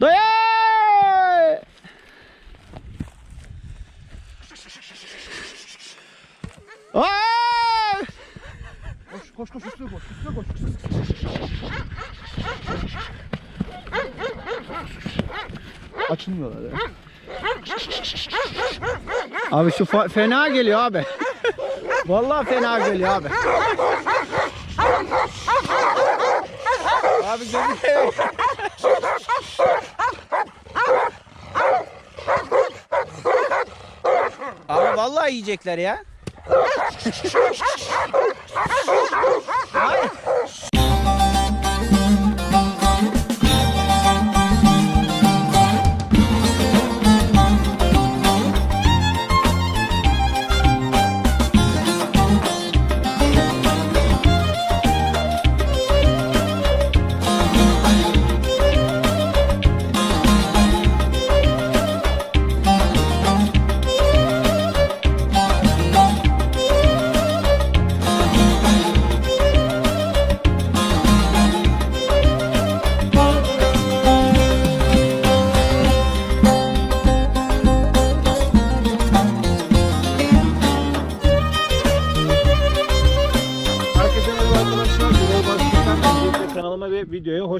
Dayı! Aa! Koş koş koş üstüne koş üstüne koş. Açılmıyorlar ya. Abi şu fena geliyor abi. Vallahi fena geliyor abi. Abi gözü seveyim. Abi vallahi yiyecekler ya.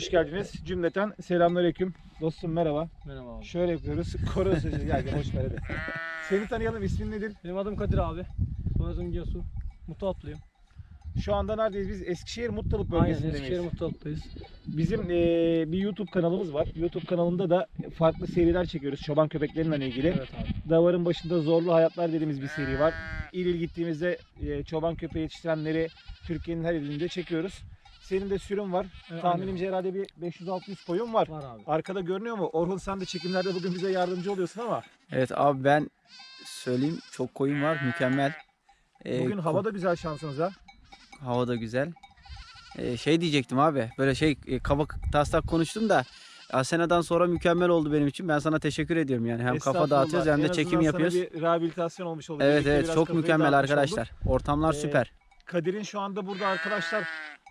Hoş geldiniz. Cümleten selamünaleyküm. Dostum merhaba. Merhaba abi. Şöyle yapıyoruz. Koro sözü. Gel gel hoş ver hadi. Seni tanıyalım. ismin nedir? Benim adım Kadir abi. Soyadım Giyasu. Mutluatlıyım. Şu anda neredeyiz? Biz Eskişehir Muttalık Aynen bölgesinde Eskişehir? Mutluatlıyız. Bizim eee, bir YouTube kanalımız var. YouTube kanalında da farklı seriler çekiyoruz çoban köpekleriyle ilgili. Evet abi. Davarın başında Zorlu Hayatlar dediğimiz bir seri var. İl il gittiğimizde e, çoban köpeği yetiştirenleri Türkiye'nin her ilinde çekiyoruz. Senin de sürüm var. Evet, Tahminimce herhalde bir 500-600 koyun var. Var abi. Arkada görünüyor mu? Orhun sen de çekimlerde bugün bize yardımcı oluyorsun ama Evet abi ben söyleyeyim çok koyun var mükemmel. Ee, bugün hava da güzel şansınıza. hava da güzel. Ee, şey diyecektim abi böyle şey e, kaba taslak konuştum da Asena'dan sonra mükemmel oldu benim için. Ben sana teşekkür ediyorum yani. Hem kafa dağıtıyoruz hem En de azından çekim yapıyoruz. bir rehabilitasyon olmuş oldu. Evet Birlikte evet çok mükemmel dağıtmış olduk. arkadaşlar. Ortamlar Ee, süper. Kadir'in şu anda burada arkadaşlar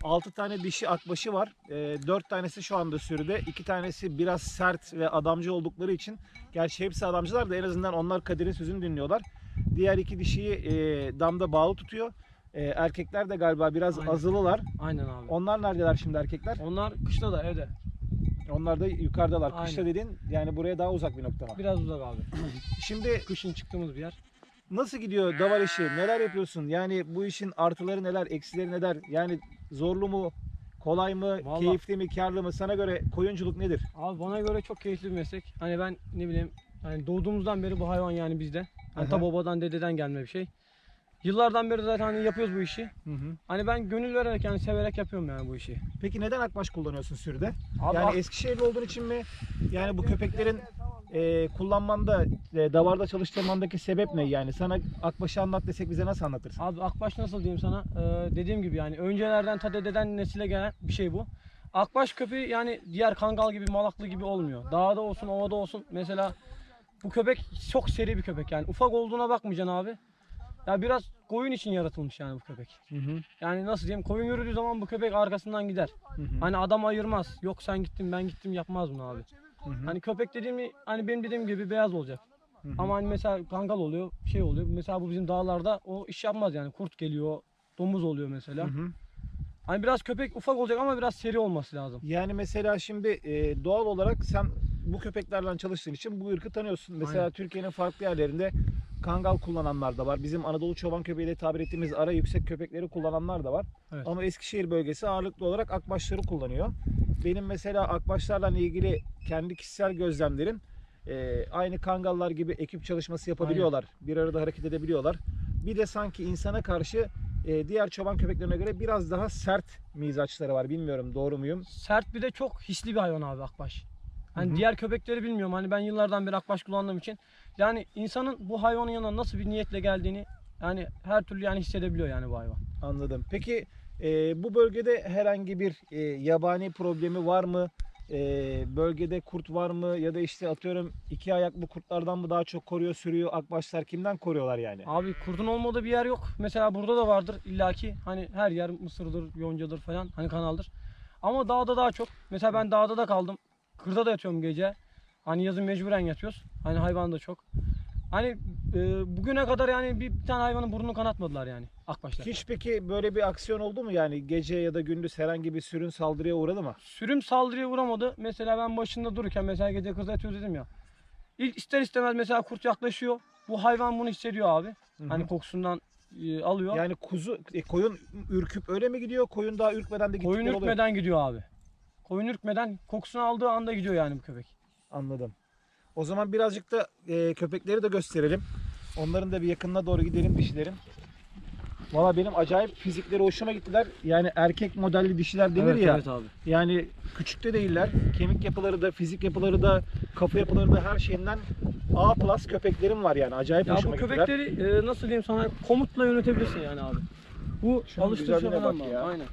6 tane dişi akbaşı var. 4 tanesi şu anda sürüde. 2 tanesi biraz sert ve adamcı oldukları için gerçi hepsi adamcılar da en azından onlar Kadir'in sözünü dinliyorlar. Diğer iki dişiyi e, damda bağlı tutuyor. E, erkekler de galiba biraz Aynen. azılılar. Aynen abi. Onlar neredeler şimdi erkekler? Onlar kışta da evde. Onlar da yukarıdalar. Aynen. Kışla dediğin yani buraya daha uzak bir nokta mı? Biraz uzak abi. Şimdi Kışın çıktığımız bir yer. Nasıl gidiyor davar işi? Neler yapıyorsun? Yani bu işin artıları neler, eksileri neler? Yani zorlu mu? Kolay mı? Vallahi- Keyifli mi? Karlı mı? Sana göre koyunculuk nedir? Abi bana göre çok keyifli bir meslek. Hani ben ne bileyim hani doğduğumuzdan beri bu hayvan yani bizde. Hani Aha. ta babadan dededen gelme bir şey. Yıllardan beri zaten hani yapıyoruz bu işi. Hı hı. Hani ben gönül vererek yani severek yapıyorum yani bu işi. Peki neden akbaş kullanıyorsun sürüde? Abi yani ak- Eskişehirli olduğun için mi? Yani bu köpeklerin e, kullanmanda, e, davarda çalıştırmandaki sebep ne? Yani sana akbaşı anlat desek bize nasıl anlatırsın? Abi akbaş nasıl diyeyim sana? Ee, dediğim gibi yani öncelerden ta dededen nesile gelen bir şey bu. Akbaş köpeği yani diğer kangal gibi malaklı gibi olmuyor. Dağda olsun ovada olsun mesela bu köpek çok seri bir köpek yani ufak olduğuna bakmayacaksın abi. Ya biraz koyun için yaratılmış yani bu köpek. Hı hı. Yani nasıl diyeyim koyun yürüdüğü zaman bu köpek arkasından gider. Hı hı. Hani adam ayırmaz. Yok sen gittin ben gittim yapmaz bunu abi. Hı hı. Hani köpek dediğim hani benim dediğim gibi beyaz olacak. Hı hı. Ama hani mesela kangal oluyor, şey oluyor. Mesela bu bizim dağlarda o iş yapmaz yani. Kurt geliyor, domuz oluyor mesela. Hı hı. Hani biraz köpek ufak olacak ama biraz seri olması lazım. Yani mesela şimdi e, doğal olarak sen bu köpeklerle çalıştığın için bu ırkı tanıyorsun. Mesela Aynen. Türkiye'nin farklı yerlerinde kangal kullananlar da var. Bizim Anadolu çoban köpeği diye tabir ettiğimiz ara yüksek köpekleri kullananlar da var. Evet. Ama Eskişehir bölgesi ağırlıklı olarak akbaşları kullanıyor. Benim mesela akbaşlarla ilgili kendi kişisel gözlemlerim e, aynı kangallar gibi ekip çalışması yapabiliyorlar. Bir arada hareket edebiliyorlar. Bir de sanki insana karşı e, diğer çoban köpeklerine göre biraz daha sert mizaçları var. Bilmiyorum doğru muyum? Sert bir de çok hisli bir hayvan abi akbaş. Hani Hı hı. diğer köpekleri bilmiyorum. Hani ben yıllardan beri akbaş kullandığım için yani insanın bu hayvanın yanına nasıl bir niyetle geldiğini yani her türlü yani hissedebiliyor yani bu hayvan. Anladım. Peki e, bu bölgede herhangi bir e, yabani problemi var mı? E, bölgede kurt var mı? Ya da işte atıyorum iki ayaklı kurtlardan mı daha çok koruyor, sürüyor? Akbaşlar kimden koruyorlar yani? Abi kurdun olmadığı bir yer yok. Mesela burada da vardır illaki. Hani her yer mısırdır, yoncadır falan. Hani kanaldır. Ama dağda daha çok. Mesela ben dağda da kaldım. Kırda da yatıyorum gece. Hani yazın mecburen yatıyoruz. Hani hayvan da çok. Hani e, bugüne kadar yani bir, bir tane hayvanın burnunu kanatmadılar yani akbaşlar. Hiç peki böyle bir aksiyon oldu mu yani gece ya da gündüz herhangi bir sürün saldırıya uğradı mı? Sürüm saldırıya uğramadı. Mesela ben başında dururken mesela gece kırda yatıyoruz dedim ya. İlk ister istemez mesela kurt yaklaşıyor. Bu hayvan bunu hissediyor abi. Hani kokusundan e, alıyor. Yani kuzu e, koyun ürküp öyle mi gidiyor? Koyun daha ürkmeden de Koyun gittikleri oluyor. ürkmeden gidiyor abi. Koyun ürkmeden kokusunu aldığı anda gidiyor yani bu köpek. Anladım. O zaman birazcık da e, köpekleri de gösterelim. Onların da bir yakınına doğru gidelim dişilerin. Valla benim acayip fizikleri hoşuma gittiler. Yani erkek modelli dişiler denir evet, ya. evet abi. Yani küçük de değiller. Kemik yapıları da, fizik yapıları da, kafa yapıları da her şeyinden A plus köpeklerim var yani. Acayip Ya bu hoşuma gittiler. köpekleri e, nasıl diyeyim sana komutla yönetebilirsin yani abi. Bu Şunun alıştırıcı falan bak var. ya. Aynen.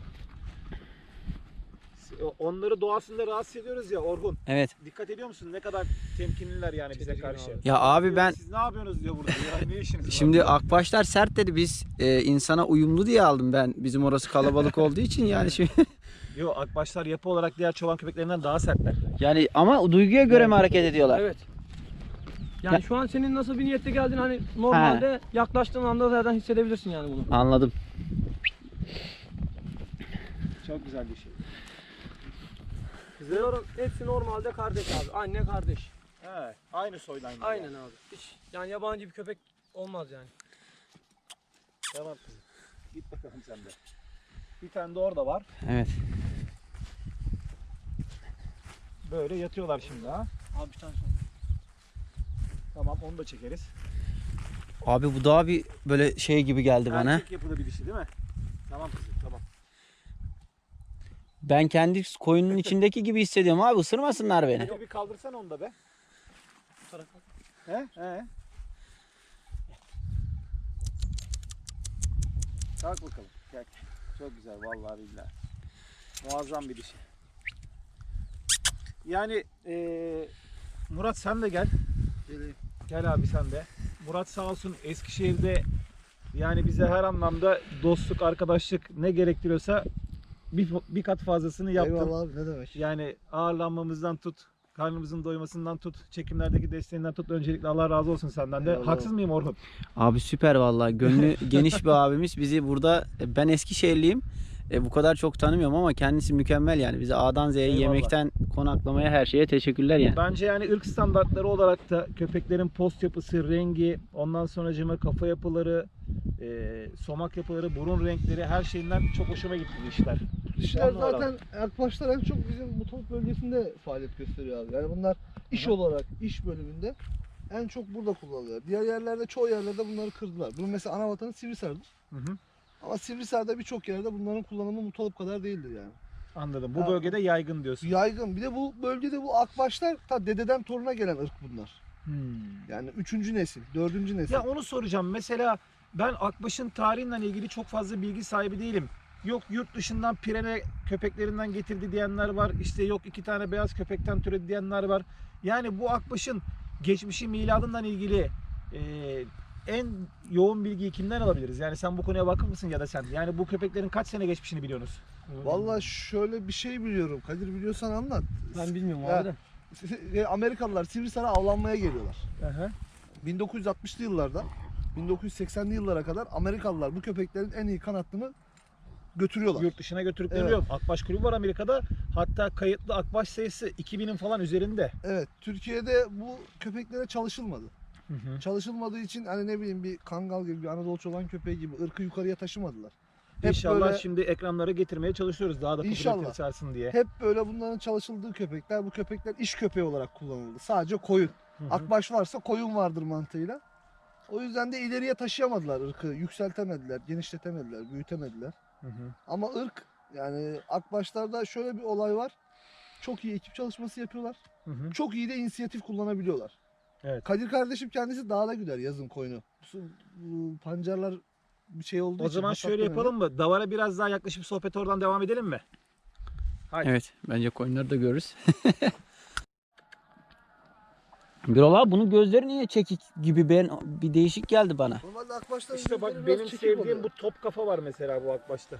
Onları doğasında rahatsız ediyoruz ya Orhun. Evet. Dikkat ediyor musun? Ne kadar temkinliler yani bize karşı. Ya abi ben Siz ne yapıyorsunuz diyor burada ya. Ne işiniz var? şimdi akbaşlar sert dedi biz e, insana uyumlu diye aldım ben. Bizim orası kalabalık olduğu için yani şimdi Yok akbaşlar yapı olarak diğer çoban köpeklerinden daha sertler. yani ama duyguya göre mi hareket ediyorlar? Evet. Yani Ya- şu an senin nasıl bir niyette geldiğini hani normalde yaklaştığın anda zaten hissedebilirsin yani bunu. Anladım. Çok güzel bir şey. Bunların hepsi normalde kardeş abi. Anne kardeş. He, aynı soydan. yani. Aynen abi. Hiç yani yabancı bir köpek olmaz yani. Tamam kızım. Git bakalım sen de. Bir tane de orada var. Evet. Böyle yatıyorlar şimdi ha. Abi bir tane sonra. Tamam onu da çekeriz. Abi bu daha bir böyle şey gibi geldi bana. Erkek bir dişi değil mi? Tamam kızım tamam. Ben kendi koyunun içindeki gibi hissediyorum abi ısırmasınlar beni. Bir kaldırsan onu da be. Bu tarafa. He? He. Kalk bakalım. Gel. Çok güzel vallahi billahi. Muazzam bir dişi. Yani eee, Murat sen de gel. Gel abi sen de. Murat sağ olsun Eskişehir'de yani bize her anlamda dostluk, arkadaşlık ne gerektiriyorsa bir, bir kat fazlasını yaptın. Eyvallah abi ne demek. Yani ağırlanmamızdan tut, karnımızın doymasından tut, çekimlerdeki desteğinden tut. Öncelikle Allah razı olsun senden de. Eyvallah. Haksız mıyım Orhun? Abi süper vallahi gönlü geniş bir abimiz bizi burada ben Eskişehirliyim. E, bu kadar çok tanımıyorum ama kendisi mükemmel yani. Bizi A'dan Z'ye Eyvallah. yemekten konaklamaya her şeye teşekkürler yani. Bence yani ırk standartları olarak da köpeklerin post yapısı, rengi, ondan sonracıma kafa yapıları, e, somak yapıları, burun renkleri her şeyinden çok hoşuma gitti bu işler. Numara. zaten akbaşlar en çok bizim mutluluk bölgesinde faaliyet gösteriyor abi. Yani bunlar iş hı. olarak, iş bölümünde en çok burada kullanılıyor. Diğer yerlerde, çoğu yerlerde bunları kırdılar. Bunun mesela ana vatanı Sivrisar'dır. Hı hı. Ama Sivrisar'da birçok yerde bunların kullanımı mutalıp kadar değildir yani. Anladım. Bu Ya- bölgede yaygın diyorsun. Yaygın. Bir de bu bölgede bu akbaşlar ta dededen toruna gelen ırk bunlar. Hmm. Yani üçüncü nesil, dördüncü nesil. Ya onu soracağım. Mesela ben Akbaş'ın tarihiyle ilgili çok fazla bilgi sahibi değilim. Yok yurt dışından pirene köpeklerinden getirdi diyenler var. İşte yok iki tane beyaz köpekten türedi diyenler var. Yani bu Akbaş'ın geçmişi miladından ilgili e, en yoğun bilgiyi kimden alabiliriz? Yani sen bu konuya vakıf mısın ya da sen? Yani bu köpeklerin kaç sene geçmişini biliyorsunuz? Vallahi şöyle bir şey biliyorum. Kadir biliyorsan anlat. Ben bilmiyorum Ya. abi de. Amerikalılar Sivrisar'a avlanmaya geliyorlar. Aha. 1960'lı yıllarda 1980'li yıllara kadar Amerikalılar bu köpeklerin en iyi kanatlını götürüyorlar. Yurt dışına götürdükleri Evet. Akbaş kulübü var Amerika'da. Hatta kayıtlı Akbaş sayısı 2000'in falan üzerinde. Evet, Türkiye'de bu köpeklere çalışılmadı. Hı hı. Çalışılmadığı için hani ne bileyim bir kangal gibi bir Anadolu çoban köpeği gibi ırkı yukarıya taşımadılar. Hep İnşallah böyle- şimdi ekranlara getirmeye çalışıyoruz daha da popülarite açarsın diye. Hep böyle bunların çalışıldığı köpekler bu köpekler iş köpeği olarak kullanıldı. Sadece koyun. Hı hı. Akbaş varsa koyun vardır mantığıyla. O yüzden de ileriye taşıyamadılar ırkı. Yükseltemediler, genişletemediler, büyütemediler. Hı hı. Ama ırk yani akbaşlarda şöyle bir olay var. Çok iyi ekip çalışması yapıyorlar. Hı hı. Çok iyi de inisiyatif kullanabiliyorlar. Evet. Kadir kardeşim kendisi dağda güder yazın koyunu. Su, bu pancarlar bir şey olduğu O için. zaman şöyle yapalım mı? Davara biraz daha yaklaşıp sohbet oradan devam edelim mi? Haydi. Evet bence koyunları da görürüz. Birol abi bunun gözleri niye çekik gibi ben bir değişik geldi bana. Normalde akbaşlar İşte bak benim sevdiğim bu top kafa var mesela bu akbaşta.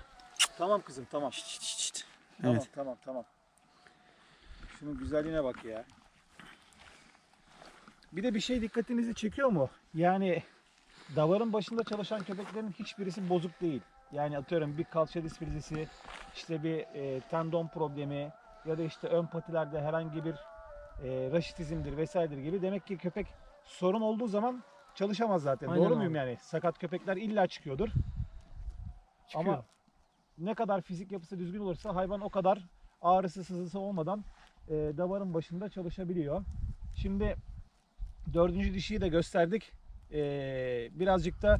Tamam kızım tamam. Şşt, şşt, şşt. Tamam Evet. tamam tamam. Şunun güzelliğine bak ya. Bir de bir şey dikkatinizi çekiyor mu? Yani davarın başında çalışan köpeklerin hiçbirisi bozuk değil. Yani atıyorum bir kalça displizisi, işte bir e, tendon problemi ya da işte ön patilerde herhangi bir e, raşitizmdir vesairedir gibi. Demek ki köpek sorun olduğu zaman çalışamaz zaten. Aynen Doğru abi. muyum yani? Sakat köpekler illa çıkıyordur. Çıkıyor. Ama ne kadar fizik yapısı düzgün olursa hayvan o kadar ağrısı sızısı olmadan e, davarın başında çalışabiliyor. Şimdi dördüncü dişiyi de gösterdik. E, birazcık da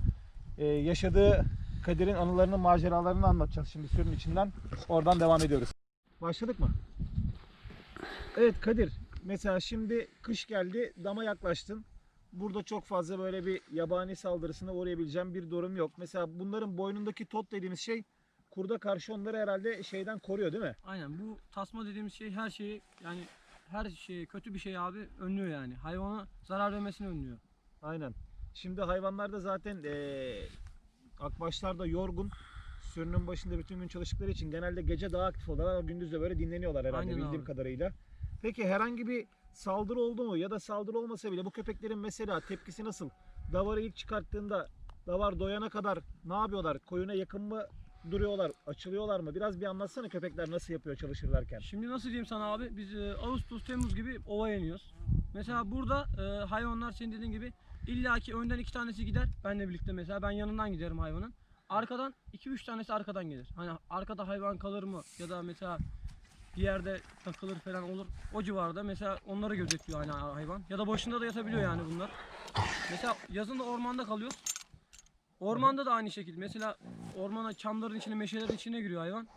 e, yaşadığı Kadir'in anılarını, maceralarını anlatacağız şimdi sürünün içinden. Oradan devam ediyoruz. Başladık mı? Evet Kadir. Mesela şimdi kış geldi, dama yaklaştın. Burada çok fazla böyle bir yabani saldırısına uğrayabileceğim bir durum yok. Mesela bunların boynundaki tot dediğimiz şey kurda karşı onları herhalde şeyden koruyor değil mi? Aynen bu tasma dediğimiz şey her şeyi yani her şeyi kötü bir şey abi önlüyor yani. Hayvana zarar vermesini önlüyor. Aynen. Şimdi hayvanlar da zaten eee akbaşlar da yorgun. Sürünün başında bütün gün çalıştıkları için genelde gece daha aktif oluyorlar. Gündüz de böyle dinleniyorlar herhalde Aynen bildiğim abi. kadarıyla. Peki herhangi bir saldırı oldu mu ya da saldırı olmasa bile bu köpeklerin mesela tepkisi nasıl? Davarı ilk çıkarttığında davar doyana kadar ne yapıyorlar? Koyuna yakın mı duruyorlar? Açılıyorlar mı? Biraz bir anlatsana köpekler nasıl yapıyor çalışırlarken. Şimdi nasıl diyeyim sana abi biz e, Ağustos Temmuz gibi ovaya iniyoruz. Mesela burada e, hayvanlar senin dediğin gibi illaki önden iki tanesi gider benle birlikte mesela ben yanından giderim hayvanın. Arkadan 2-3 tanesi arkadan gelir. Hani arkada hayvan kalır mı ya da mesela bir yerde takılır falan olur. O civarda mesela onları gözetliyor hani hayvan. Ya da başında da yatabiliyor yani bunlar. Mesela yazın da ormanda kalıyoruz. Ormanda da aynı şekilde. Mesela ormana çamların içine, meşelerin içine giriyor hayvan.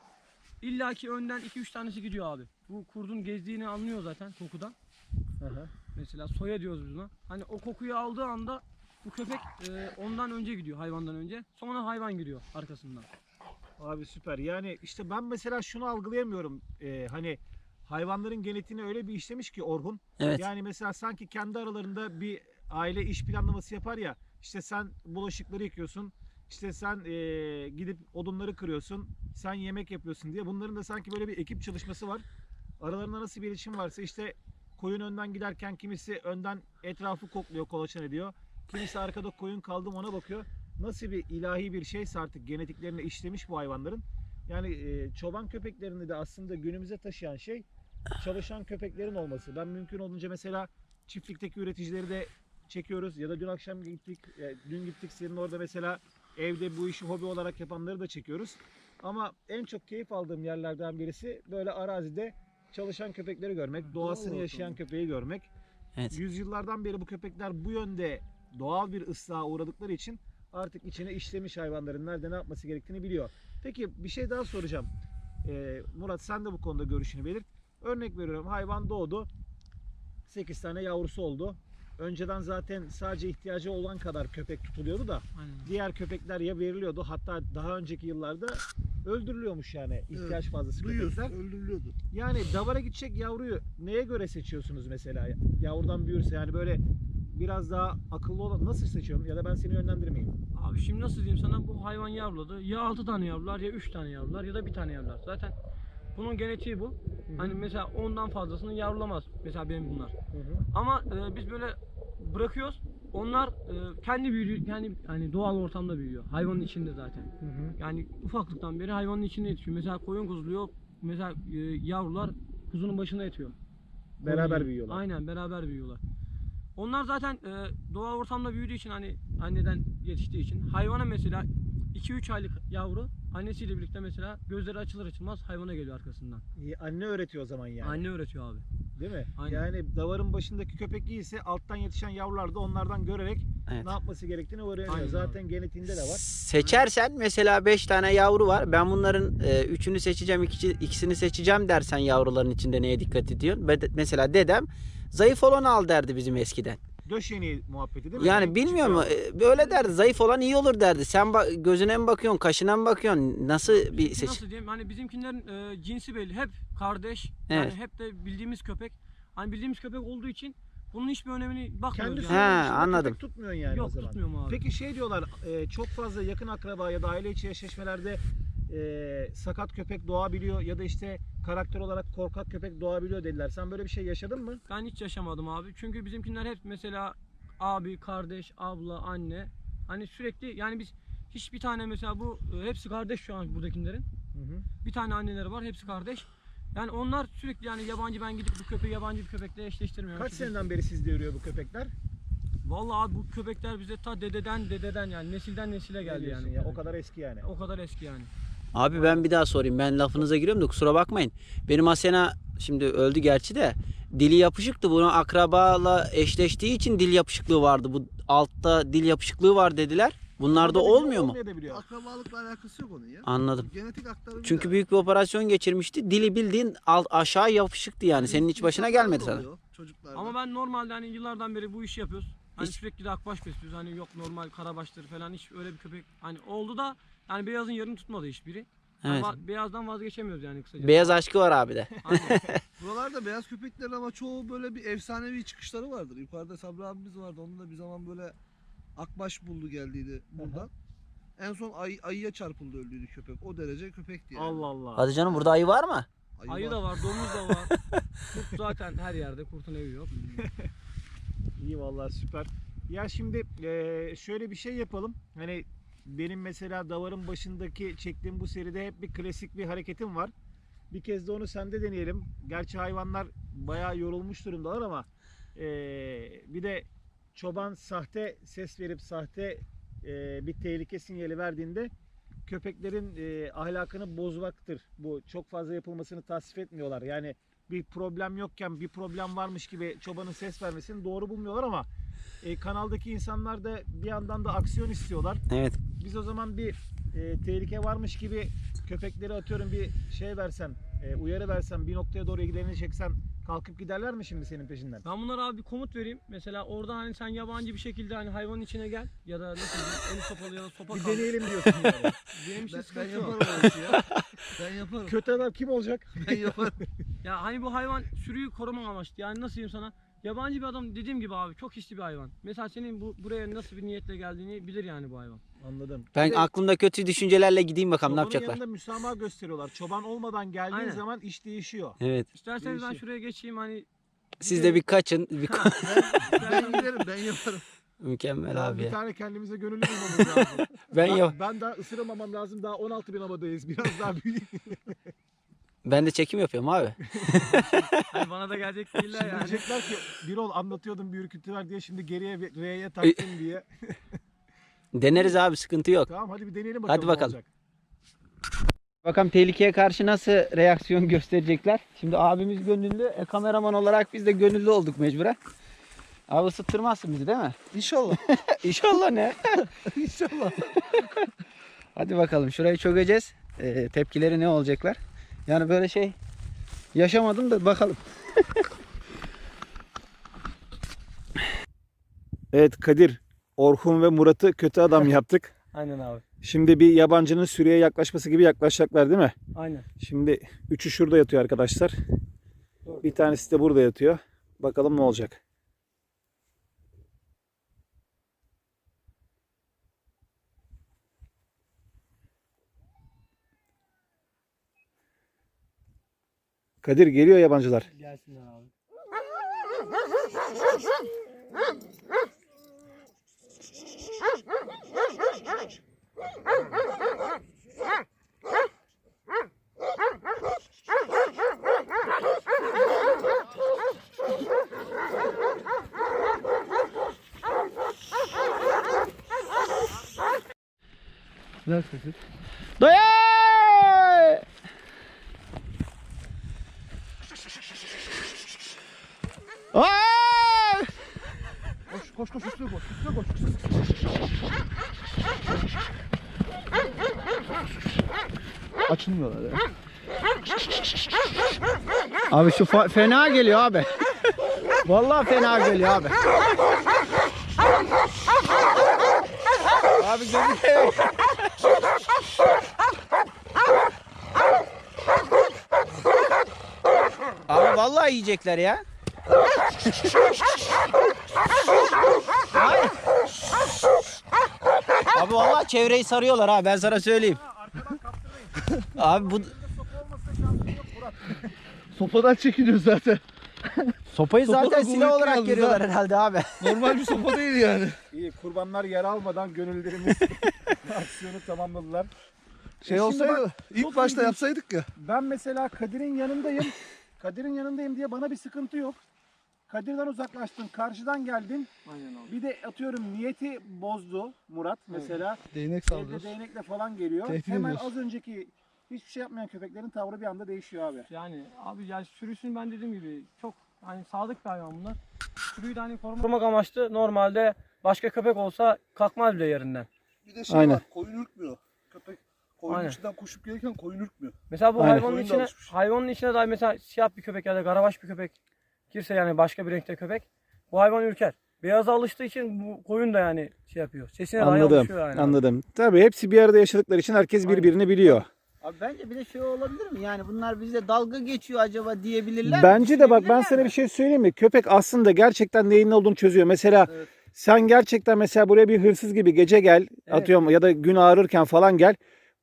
İlla ki önden 2-3 tanesi gidiyor abi. Bu kurdun gezdiğini anlıyor zaten kokudan. Hı hı. Mesela soya diyoruz biz buna. Hani o kokuyu aldığı anda bu köpek e, ondan önce gidiyor hayvandan önce. Sonra hayvan giriyor arkasından. Abi süper. Yani işte ben mesela şunu algılayamıyorum. Ee, hani hayvanların genetiğini öyle bir işlemiş ki Orhun. Evet. Yani mesela sanki kendi aralarında bir aile iş planlaması yapar ya. İşte sen bulaşıkları yıkıyorsun. İşte sen ee, gidip odunları kırıyorsun. Sen yemek yapıyorsun diye. Bunların da sanki böyle bir ekip çalışması var. Aralarında nasıl bir iletişim varsa işte koyun önden giderken kimisi önden etrafı kokluyor, kolaçan ediyor. Kimisi arkada koyun kaldı mı ona bakıyor. Nasıl bir ilahi bir şeyse artık genetiklerine işlemiş bu hayvanların. Yani e, çoban köpeklerini de aslında günümüze taşıyan şey çalışan köpeklerin olması. Ben mümkün olunca mesela çiftlikteki üreticileri de çekiyoruz ya da dün akşam gittik, e, dün gittik senin orada mesela evde bu işi hobi olarak yapanları da çekiyoruz. Ama en çok keyif aldığım yerlerden birisi böyle arazide çalışan köpekleri görmek, doğasını yaşayan köpeği görmek. Evet. Yüzyıllardan beri bu köpekler bu yönde doğal bir ıslaha uğradıkları için artık içine işlemiş hayvanların nerede ne yapması gerektiğini biliyor. Peki bir şey daha soracağım. Ee, Murat sen de bu konuda görüşünü belirt. Örnek veriyorum hayvan doğdu. 8 tane yavrusu oldu. Önceden zaten sadece ihtiyacı olan kadar köpek tutuluyordu da Aynen. diğer köpekler ya veriliyordu hatta daha önceki yıllarda öldürülüyormuş yani ihtiyaç fazlası Duyuyorsun köpekler. öldürülüyordu. Yani davara gidecek yavruyu neye göre seçiyorsunuz mesela? Yavrudan büyürse yani böyle biraz daha akıllı olan nasıl seçiyorum ya da ben seni yönlendirmeyeyim. Abi şimdi nasıl diyeyim sana bu hayvan yavruladı. Ya 6 tane yavrular ya 3 tane yavrular ya da bir tane yavrular. Zaten bunun genetiği bu. Hani mesela ondan fazlasını yavrulamaz. Mesela benim bunlar. Ama e, biz böyle bırakıyoruz. Onlar e, kendi büyüyor, kendi hani doğal ortamda büyüyor. Hayvanın içinde zaten. Yani ufaklıktan beri hayvanın içinde yetişiyor. Mesela koyun kuzuluyor. Mesela e, yavrular kuzunun başına yatıyor. Beraber Koyun- büyüyorlar. Aynen beraber büyüyorlar. Onlar zaten e, doğal ortamda büyüdüğü için hani anneden yetiştiği için hayvana mesela 2-3 aylık yavru annesiyle birlikte mesela gözleri açılır açılmaz hayvana geliyor arkasından. İyi, Anne öğretiyor o zaman yani. Anne öğretiyor abi. Değil mi? Aynen. Yani davarın başındaki köpek iyiyse alttan yetişen yavrular da onlardan görerek Evet. ne yapması gerektiğini öğreniyor. Aynen abi. Zaten genetiğinde de var. Seçersen mesela 5 tane yavru var. Ben bunların 3'ünü seçeceğim, ikisi- ikisini seçeceğim dersen yavruların içinde neye dikkat ediyorsun? Mesela dedem zayıf olanı al derdi bizim eskiden. Döşeneği muhabbeti değil mi? Yani bilmiyorum küçük e, böyle derdi. Zayıf olan iyi olur derdi. Sen ba- gözüne mi bakıyorsun, kaşına mı bakıyorsun? Nasıl bir seç? Nasıl diyeyim? Hani bizimkilerin e, cinsi belli. Hep kardeş. Evet. Yani hep de bildiğimiz köpek. Hani bildiğimiz köpek olduğu için bunun hiçbir önemini Kendi bakmıyoruz sürünün yani. He, dışında anladım. köpek tutmuyorsun yani o Yok zaman. tutmuyorum abi. Peki şey diyorlar e, çok fazla yakın akraba ya da aile içi eşleşmelerde e, sakat köpek doğabiliyor ya da işte karakter olarak korkak köpek doğabiliyor dediler. Sen böyle bir şey yaşadın mı? Ben hiç yaşamadım abi. Çünkü bizimkiler hep mesela abi, kardeş, abla, anne. Hani sürekli yani biz hiçbir tane mesela bu e, hepsi kardeş şu an buradakilerin. Hı hı. Bir tane anneleri var, hepsi kardeş. Yani onlar sürekli yani yabancı ben gidip bu köpeği yabancı bir köpekle eşleştirmiyorum. Kaç seneden beri sizde yürüyor bu köpekler? Vallahi abi bu köpekler bize ta dededen dededen yani nesilden nesile Ne geldi yani. ya o kadar eski yani. O kadar eski yani. Abi ben bir daha sorayım. Ben lafınıza giriyorum da kusura bakmayın. Benim Asena şimdi öldü gerçi de dili yapışıktı. Bunu akrabala eşleştiği için dil yapışıklığı vardı. Bu altta dil yapışıklığı var dediler. Bunlarda olmuyor mu? Akrabalıkla alakası yok onun ya. Anladım. Genetik aktarım. Çünkü büyük bir operasyon geçirmişti. Dili bildiğin alt aşağı yapışıktı yani. Senin hiç başına gelmedi sana. Çocuklarda. Ama ben normalde hani yıllardan beri bu işi yapıyoruz. Hani Hiç- sürekli de akbaş besliyoruz. Hani yok normal karabaşları falan hiç öyle bir köpek hani oldu da yani beyazın yerini tutmadı hiçbiri. Evet. va- beyazdan vazgeçemiyoruz yani kısaca. Beyaz aşkı var abi de. Aynen. Buralarda beyaz köpeklerin ama çoğu böyle bir efsanevi çıkışları vardır. Yukarıda Sabri abimiz vardı. Onun da bir zaman böyle akbaş buldu geldiydi buradan. En son ay, ayıya çarpıldı öldüydü köpek. O derece köpekti yani. Allah Allah. Hadi canım burada ayı var mı? Ayı da var, domuz da var. Kurt zaten her yerde. Kurtun evi yok. İyi vallahi süper. Ya şimdi eee, şöyle bir şey yapalım. Hani benim mesela davarın başındaki çektiğim bu seride hep bir klasik bir hareketim var. Bir kez de onu sende deneyelim. Gerçi hayvanlar bayağı yorulmuş durumdalar ama eee, bir de çoban sahte ses verip sahte eee, bir tehlike sinyali verdiğinde köpeklerin eee, ahlakını bozmaktır. Bu çok fazla yapılmasını tasvip etmiyorlar. Yani bir problem yokken bir problem varmış gibi çobanın ses vermesini doğru bulmuyorlar ama e, kanaldaki insanlar da bir yandan da aksiyon istiyorlar. Evet. Biz o zaman bir e, tehlike varmış gibi köpekleri atıyorum bir şey versen, e, uyarı versen, bir noktaya doğru ilgilerini çeksen kalkıp giderler mi şimdi senin peşinden? Ben bunlara abi bir komut vereyim. Mesela orada hani sen yabancı bir şekilde hani hayvanın içine gel. Ya da nasıl diyeyim eli sopalı ya da sopa Bir deneyelim diyorsun yani. Benim için Ben, ben sıkıntı yok. yaparım o işi ya. Ben yaparım. Kötü adam kim olacak? Ben yaparım. Ya hani bu hayvan sürüyü koruma amaçlı. Yani nasıl diyeyim sana? Yabancı bir adam dediğim gibi abi çok hisli bir hayvan. Mesela senin bu buraya nasıl bir niyetle geldiğini bilir yani bu hayvan. Anladım. Ben Bir de aklımda kötü düşüncelerle gideyim bakalım ne çobanın yapacaklar. yanında müsamaha gösteriyorlar. Çoban olmadan geldiğin Aynen. zaman iş değişiyor. Evet. İsterseniz ben Değişir. şuraya geçeyim hani Siz de bir kaçın. Bir ben giderim ben yaparım. Mükemmel Ya abi bir ya. tane kendimize gönüllü bulmamız lazım. Ben ben, ya ben daha ısıramamam lazım. Daha 16 bin havadayız. Biraz daha büyük. ben de çekim yapıyorum abi. hani bana da gelecek değiller Şimdi yani. diyecekler ki Birol anlatıyordum bir ürkütü var diye şimdi geriye bir R'ye taktın diye. Deneriz abi sıkıntı yok. Tamam hadi bir deneyelim bakalım. Hadi ne bakalım. olacak. Bakalım tehlikeye karşı nasıl reaksiyon gösterecekler. Şimdi abimiz gönüllü, e, kameraman olarak biz de gönüllü olduk mecburen. Abi ısıttırmazsın bizi değil mi? İnşallah. İnşallah ne? İnşallah. Hadi bakalım şurayı çökeceğiz. E, tepkileri ne olacaklar? Yani böyle şey yaşamadım da bakalım. Evet Kadir, Orhun ve Murat'ı kötü adam yaptık. Aynen abi. Şimdi bir yabancının sürüye yaklaşması gibi yaklaşacaklar değil mi? Aynen. Şimdi üçü şurada yatıyor arkadaşlar. Bir tanesi de burada yatıyor. Bakalım ne olacak. Kadir geliyor yabancılar. Gelsinler abi. Ver sesi. Dayı! Aa! Koş koş koş üstüne koş. Üstüne koş. Açılmıyorlar ya. Abi şu fa- fena geliyor abi. Vallahi fena geliyor abi. Abi gözüküyor. Abi vallahi yiyecekler ya. Hayır. Abi vallahi çevreyi sarıyorlar ha ben sana söyleyeyim. Abi bu. Sopadan çekiliyor zaten. sopayı Sopa zaten silah olarak yalnız görüyorlar ha. herhalde abi. Normal bir sopa değil yani. İyi kurbanlar yer almadan gönüllerimiz aksiyonu tamamladılar. Şey E şimdi bak, ilk başta ilginç. yapsaydık ya. Ben mesela Kadir'in yanındayım. Kadir'in yanındayım diye bana bir sıkıntı yok. Kadir'den uzaklaştın, karşıdan geldin. Aynen abi. Bir de atıyorum niyeti bozdu Murat mesela. Değnek Elde sallıyoruz. değnekle falan geliyor. Tehdit Hemen ediyorsun. az önceki hiçbir şey yapmayan köpeklerin tavrı bir anda değişiyor abi. Yani abi ya sürüsün ben dediğim gibi çok hani sadık bir hayvan bunlar. Sürüyü de hani korumak amaçlı normalde başka köpek olsa kalkmaz bile yerinden. Bir de şey Aynen. var koyun ürkmüyor. Köpek koyunun Aynen. içinden koşup gelirken koyun ürkmüyor. Mesela bu Aynen. hayvanın Koyun da içine alışmış. hayvanın içine dahi mesela siyah bir köpek ya da garabaş bir köpek girse yani başka bir renkte köpek bu hayvan ürker. Beyaza alıştığı için bu koyun da yani şey yapıyor. Sesine dahi Anladım. alışıyor yani. Anladım. Tabii hepsi bir arada yaşadıkları için herkes Aynen. birbirini biliyor. Abi bence bir de şey olabilir mi? Yani bunlar bize dalga geçiyor acaba diyebilirler. mi? Bence de bak ben sana mi? bir şey söyleyeyim mi? Köpek aslında gerçekten neyin ne olduğunu çözüyor. Mesela Evet. sen gerçekten mesela buraya bir hırsız gibi gece gel Evet. atıyorum ya da gün ağrırken falan gel.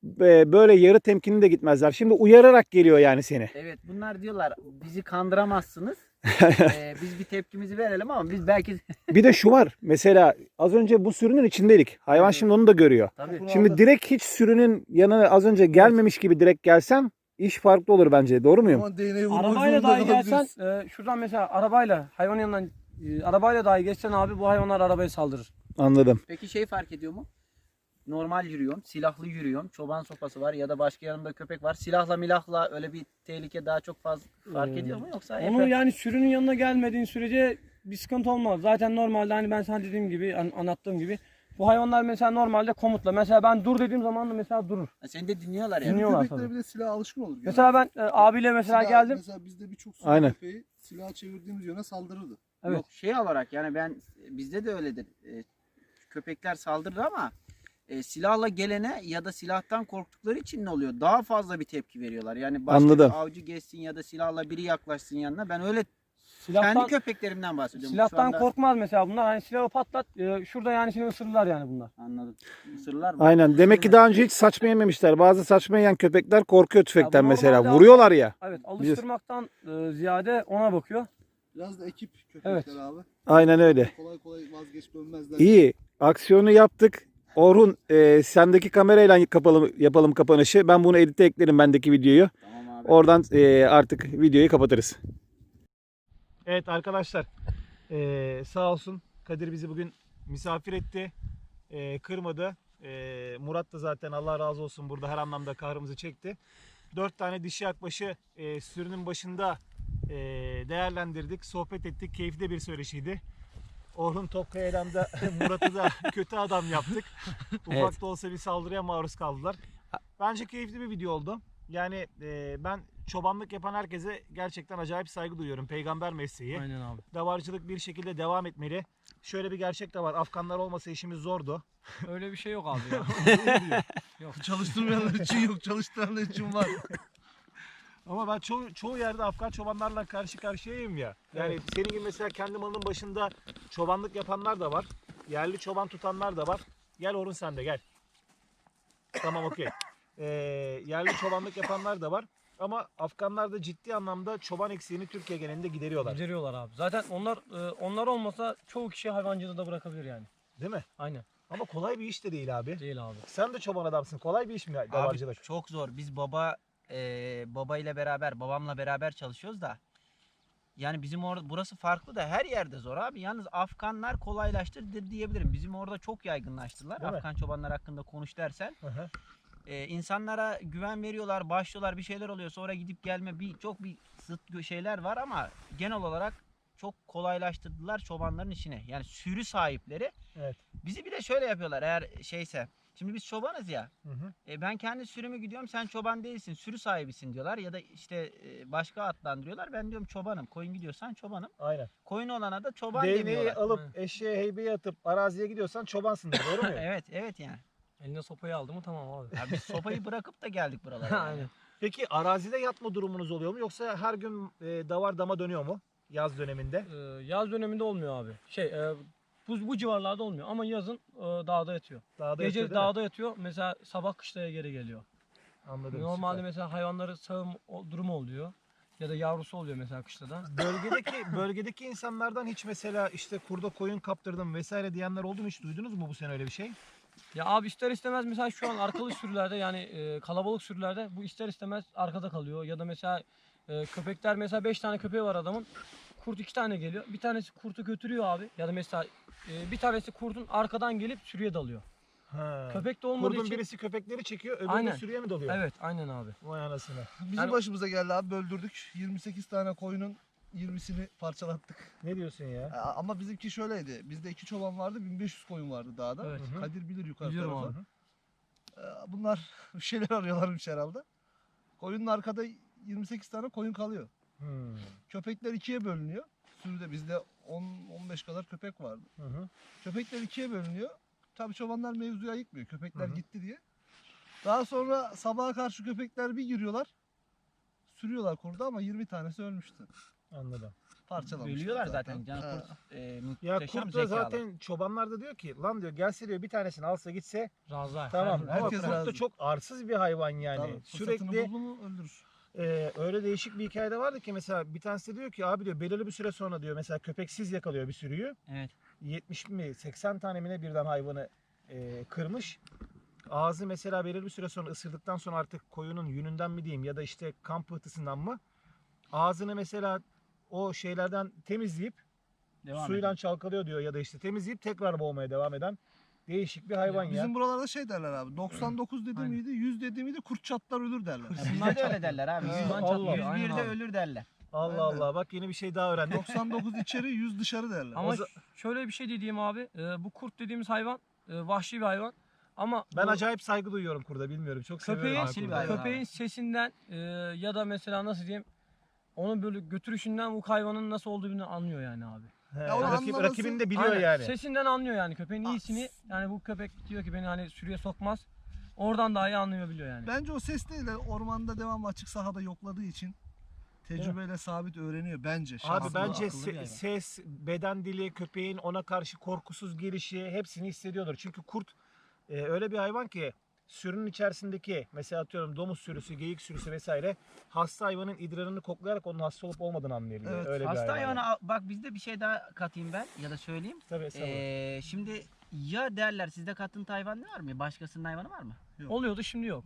Be- Böyle yarı temkinli de gitmezler. Şimdi uyararak geliyor yani seni. Evet bunlar diyorlar bizi kandıramazsınız. Ee, biz bir tepkimizi verelim ama biz belki Bir de şu var. Mesela az önce bu sürünün içindeydik. Hayvan şimdi onu da görüyor. tabii Şimdi direkt hiç sürünün yanına az önce gelmemiş gibi direkt gelsen iş farklı olur bence. Doğru muyum? Ama değneği vurmak Arabayla zorunda dahi gelsen kalabiliriz. e, şuradan mesela arabayla hayvanın yanından e, arabayla dahi geçsen abi bu hayvanlar arabaya saldırır. Anladım. Peki şey fark ediyor mu? Normal yürüyorum, silahlı yürüyorum, çoban sopası var ya da başka yanımda köpek var. Silahla milahla öyle bir tehlike daha çok fazla fark Hmm. ediyor mu yoksa? Onu hep- yani sürünün yanına gelmediğin sürece bir sıkıntı olmaz. Zaten normalde hani ben sana dediğim gibi an- anlattığım gibi bu hayvanlar mesela normalde komutla. Mesela ben dur dediğim zaman da mesela durur. Ha, Seni de dinliyorlar yani. Dinliyorlar Köpekler de silah alışkın olur. genelde. Mesela ben e, abiyle mesela Silah- geldim. Mesela bizde birçok sürü Aynen. köpeği silah çevirdiğimiz yöne saldırırdı. Evet. Yok şey olarak yani ben bizde de öyledir. E, köpekler saldırır ama e, silahla gelene ya da silahtan korktukları için ne oluyor? Daha fazla bir tepki veriyorlar. Yani başka Anladım. bir avcı geçsin ya da silahla biri yaklaşsın yanına. Ben öyle Silahtan, kendi köpeklerimden bahsediyorum. Silahtan anda- korkmaz mesela bunlar. Hani silahı patlat. e, şurada yani seni ısırırlar yani bunlar. Anladım. Isırırlar mı? Aynen. Demek ki daha önce hiç saçma yememişler. Bazı saçma yiyen köpekler korkuyor tüfekten bu mesela. Vuruyorlar ya. Evet alıştırmaktan e, ziyade ona bakıyor. Biraz da ekip köpekler Evet. abi. Aynen öyle. Kolay kolay vazgeç dönmezler. İyi. Aksiyonu yaptık. Orhun e, sendeki kamerayla kapalım, yapalım kapanışı. Ben bunu edite eklerim bendeki videoyu. Tamam abi. Oradan e, artık videoyu kapatırız. Evet arkadaşlar eee, sağ olsun Kadir bizi bugün misafir etti. Eee, kırmadı. Eee, Murat da zaten Allah razı olsun burada her anlamda kahrımızı çekti. Dört tane dişi akbaşı eee sürünün başında eee, değerlendirdik, sohbet ettik. Keyifli bir söyleşiydi. Orhun Topkaya'dan da Murat'ı da kötü adam yaptık. Ufak Evet. da olsa bir saldırıya maruz kaldılar. Bence keyifli bir video oldu. Yani eee, ben çobanlık yapan herkese gerçekten acayip saygı duyuyorum. Peygamber mesleği. Aynen abi. Davarcılık bir şekilde devam etmeli. Şöyle bir gerçek de var. Afganlar olmasa işimiz zordu. Öyle bir şey yok abi ya. Çalıştırmayanlar için yok, çalıştıranlar için var. Ama ben çoğu, çoğu yerde Afgan çobanlarla karşı karşıyayım ya. Yani senin gibi mesela kendi malının başında çobanlık yapanlar da var. Yerli çoban tutanlar da var. Gel Orun sen de gel. Tamam okey. Ee, yerli çobanlık yapanlar da var. Ama Afganlar da ciddi anlamda çoban eksiğini Türkiye genelinde gideriyorlar. Beceriyorlar abi. Zaten onlar e, onlar olmasa çoğu kişi hayvancılığı da bırakabilir yani. Değil mi? Aynen. Ama kolay bir iş de değil abi. Değil abi. Sen de çoban adamsın. Kolay bir iş mi davarcılık? Abi çok zor. Biz baba e, baba ile beraber, babamla beraber çalışıyoruz da. Yani bizim orada burası farklı da her yerde zor abi. Yalnız Afganlar kolaylaştırdı diyebilirim. Bizim orada çok yaygınlaştılar. Değil mi? Afgan çobanlar hakkında konuş dersen. Hı hı. E, insanlara güven veriyorlar, başlıyorlar bir şeyler oluyor. Sonra gidip gelme bir çok bir zıt şeyler var ama genel olarak çok kolaylaştırdılar çobanların işini. Yani sürü sahipleri. Evet. Bizi bir de şöyle yapıyorlar eğer şeyse. Şimdi biz çobanız ya. Hı hı. E, ben kendi sürümü gidiyorum sen çoban değilsin sürü sahibisin diyorlar ya da işte e, başka adlandırıyorlar ben diyorum çobanım koyun gidiyorsan çobanım Aynen. koyun olana da çoban Değneği demiyorlar. alıp eşeğe heybeye atıp araziye gidiyorsan çobansındır doğru mu? evet evet yani. Eline sopayı aldı mı tamam abi. Ya biz sopayı bırakıp da geldik buralara. yani. Aynen. Peki arazide yatma durumunuz oluyor mu yoksa her gün e, davar dama dönüyor mu yaz döneminde? Ee, yaz döneminde olmuyor abi. Şey e, bu, bu civarlarda olmuyor ama yazın e, dağda yatıyor. Dağda Gece yatıyor değil mi? dağda yatıyor. Mesela sabah kışlaya geri geliyor. Anladım. Normalde süper. mesela hayvanları sağım o- durumu oluyor. Ya da yavrusu oluyor mesela kışlada. bölgedeki bölgedeki insanlardan hiç mesela işte kurda koyun kaptırdım vesaire diyenler oldu mu hiç duydunuz mu bu sene öyle bir şey? Ya abi ister istemez mesela şu an arkalı sürülerde yani e, kalabalık sürülerde bu ister istemez arkada kalıyor. Ya da mesela e, köpekler mesela 5 tane köpeği var adamın. Kurt 2 tane geliyor. Bir tanesi kurtu götürüyor abi. Ya da mesela e, bir tanesi kurtun arkadan gelip sürüye dalıyor. Ha. Köpek de olmadığı Kurdun için. birisi köpekleri çekiyor öbürü Aynen. de sürüye mi doluyor? Evet aynen abi. Vay anasını. Bizim Yani- başımıza geldi abi böldürdük. 28 tane koyunun 20'sini parçalattık. Ne diyorsun ya? A- Ama bizimki şöyleydi. Bizde iki çoban vardı, 1500 koyun vardı dağda. Evet. Hı hı. Kadir bilir yukarı Biliyorum tarafı. abi. Ee, Bunlar bir şeyler arıyorlarmış herhalde. Koyunun arkada 28 tane koyun kalıyor. Hmm. Köpekler ikiye bölünüyor. Sürüde bizde 10-15 kadar köpek vardı. Hı hı. Köpekler ikiye bölünüyor. Tabii çobanlar mevzuya ayıkmıyor. Köpekler Hı hı. gitti diye. Daha sonra sabaha karşı köpekler bir giriyorlar. Sürüyorlar kurda ama 20 tanesi ölmüştü. Anladım. Parçalamışlar Ölüyorlar zaten. Can Ha. kurt e, Ya kurt da zaten çobanlar da diyor ki lan diyor gelse diyor bir tanesini alsa gitse Razı. tamam ama herkes kurt da razı. çok arsız bir hayvan yani. Tabii, Sürekli buldu mu öldürür. Ee, öyle değişik bir hikayede vardı ki mesela bir tanesi diyor ki abi diyor belirli bir süre sonra diyor mesela köpeksiz yakalıyor bir sürüyü. Evet. 70 mi 80 tane mi ne birden hayvanı e, kırmış. Ağzı mesela belirli bir süre sonra ısırdıktan sonra artık koyunun yününden mi diyeyim ya da işte kan pıhtısından mı ağzını mesela o şeylerden temizleyip Devam suyla edin. çalkalıyor diyor ya da işte temizleyip tekrar boğmaya devam eden değişik bir hayvan ya. Bizim buralarda şey derler abi. 99 dedi Aynen. miydi, 100 dedi miydi kurt çatlar ölür derler. Bunlar da öyle derler abi. Yüz- Allah. 101'de Aynen abi. ölür derler. Allah Aynen. Allah bak yeni bir şey daha öğrendik. 99 içeri, 100 dışarı derler. Ama şöyle bir şey dediğim abi. e, bu kurt dediğimiz hayvan e, vahşi bir hayvan. Ama Ben bu acayip saygı duyuyorum kurda bilmiyorum çok köpeğin, seviyorum. Köpeğin sesinden e, ya da mesela nasıl diyeyim onun böyle götürüşünden bu hayvanın nasıl olduğunu anlıyor yani abi. He, Ya onu rakip, anlaması- rakibini de biliyor Aynen. yani. Sesinden anlıyor yani köpeğin iyisini. Yani bu köpek diyor ki beni hani sürüye sokmaz. Oradan daha iyi anlayabiliyor yani. Bence o ses değil de ormanda devamlı açık sahada yokladığı için tecrübeyle sabit öğreniyor bence. Abi bence se- hayvan. ses, beden dili, köpeğin ona karşı korkusuz gelişi hepsini hissediyordur. Çünkü kurt e, öyle bir hayvan ki sürünün içerisindeki mesela atıyorum domuz sürüsü, geyik sürüsü vesaire hasta hayvanın idrarını koklayarak onun hasta olup olmadığını anlayabiliyor. Evet. Öyle bir Hasta hayvan. hayvana al- bak bizde bir şey daha katayım ben ya da söyleyeyim. Tabii estağfurullah. Ee, şimdi ya derler sizde kattığın hayvan var mı? Başkasının hayvanı var mı? Oluyordu şimdi yok.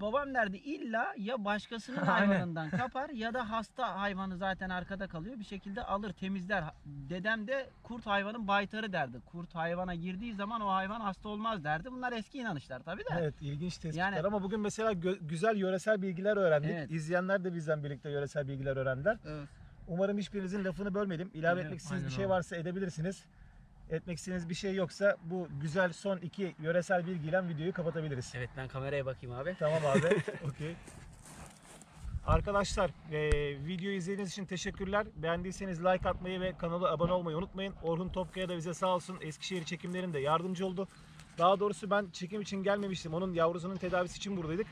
Babam derdi illa ya başkasının hayvanından kapar ya da hasta hayvanı zaten arkada kalıyor bir şekilde alır temizler. Dedem de kurt hayvanın baytarı derdi. Kurt hayvana girdiği zaman o hayvan hasta olmaz derdi. Bunlar eski inanışlar tabii de. Evet ilginç tespitler Yani- ama bugün mesela güzel yöresel bilgiler öğrendik. Evet. İzleyenler de bizden birlikte yöresel bilgiler öğrendiler. Evet. Umarım hiçbirinizin lafını bölmedim. İlave Evet, etmek istediğiniz bir şey varsa edebilirsiniz. Etmek istediğiniz bir şey yoksa bu güzel son iki yöresel bilgiyle videoyu kapatabiliriz. Evet ben kameraya bakayım abi. Tamam abi. Okey. Arkadaşlar e, videoyu izlediğiniz için teşekkürler. Beğendiyseniz like atmayı ve kanala abone olmayı unutmayın. Orhun Topkaya da bize sağ olsun Eskişehir çekimlerinde yardımcı oldu. Daha doğrusu ben çekim için gelmemiştim. Onun yavrusunun tedavisi için buradaydık.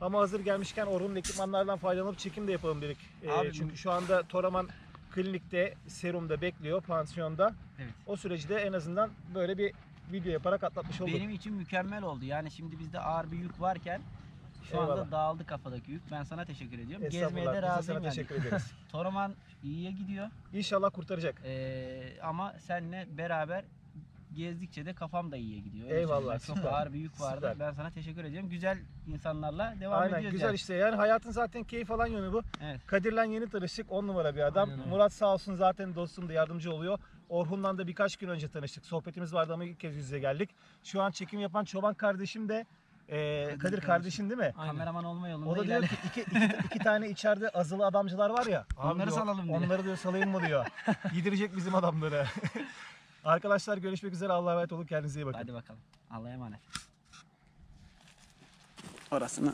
Ama hazır gelmişken Orhun'un ekipmanlardan faydalanıp çekim de yapalım dedik. E, Abi- çünkü şu anda Toraman klinikte, serumda bekliyor, pansiyonda. Evet. O süreçte en azından böyle bir video yaparak atlatmış olduk. Benim için mükemmel oldu. Yani şimdi bizde ağır bir yük varken şu anda Eyvallah. dağıldı kafadaki yük. Ben sana teşekkür ediyorum. Gezmeye de Biz de razıyım sana yani. teşekkür ederiz. Toraman iyiye gidiyor. İnşallah kurtaracak. Ee, ama seninle beraber gezdikçe de kafam da iyiye gidiyor. Öyle Eyvallah, söyleyeyim. Çok süper. ağır bir yük vardı. Süper. Ben sana teşekkür ediyorum. Güzel insanlarla devam Aynen ediyoruz. güzel yani. işte yani hayatın zaten keyif alan yönü bu. Evet. Kadir'le yeni tanıştık 10 numara bir adam. Aynen öyle. Murat sağ olsun zaten dostum da yardımcı oluyor. Orhun'dan da birkaç gün önce tanıştık. Sohbetimiz vardı ama ilk kez yüz yüze geldik. Şu an çekim yapan Çoban kardeşim de e, Kadir, kardeşim. kardeşin değil mi? Aynen. Kameraman olma yolunda O da diyor ki iki, iki, iki tane içeride azılı adamcılar var ya. abi Onları diyor, salalım diyor. Onları diyor salayım mı diyor. Yedirecek bizim adamları. Arkadaşlar görüşmek üzere. Allah'a emanet olun. Kendinize iyi bakın. Hadi bakalım. Allah'a emanet. Orasını